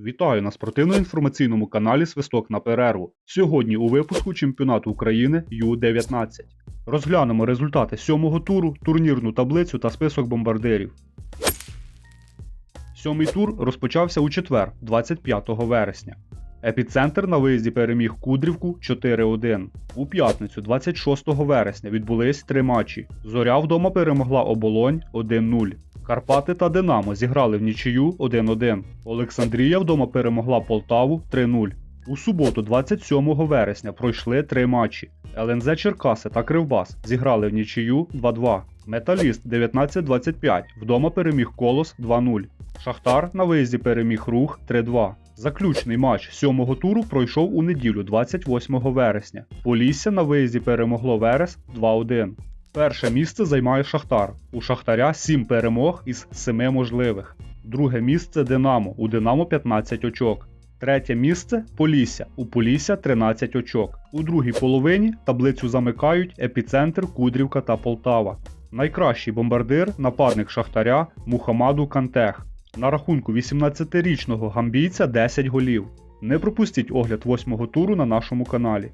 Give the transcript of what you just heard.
Вітаю на спортивно-інформаційному каналі Свисток на перерву. Сьогодні у випуску чемпіонату України Ю-19. Розглянемо результати сьомого туру, турнірну таблицю та список бомбардирів. Сьомий тур розпочався у четвер, 25 вересня. Епіцентр на виїзді переміг Кудрівку 4-1. У п'ятницю, 26 вересня, відбулись три матчі. Зоря вдома перемогла оболонь 1-0. Карпати та Динамо зіграли в нічию 1-1. Олександрія вдома перемогла Полтаву 3-0. У суботу, 27 вересня, пройшли три матчі. ЛНЗ Черкаси та Кривбас зіграли в нічию 2-2. Металіст 19-25 вдома переміг Колос 2-0. Шахтар на виїзді переміг Рух 3-2. Заключний матч сьомого туру пройшов у неділю 28 вересня. Полісся на виїзді перемогло Верес 2-1. Перше місце займає Шахтар. У Шахтаря 7 перемог із 7 можливих. Друге місце Динамо. У Динамо 15 очок. Третє місце Полісся. У Полісся 13 очок. У другій половині таблицю замикають епіцентр Кудрівка та Полтава. Найкращий бомбардир нападник Шахтаря Мухамаду Кантех. На рахунку 18-річного гамбійця 10 голів. Не пропустіть огляд восьмого туру на нашому каналі.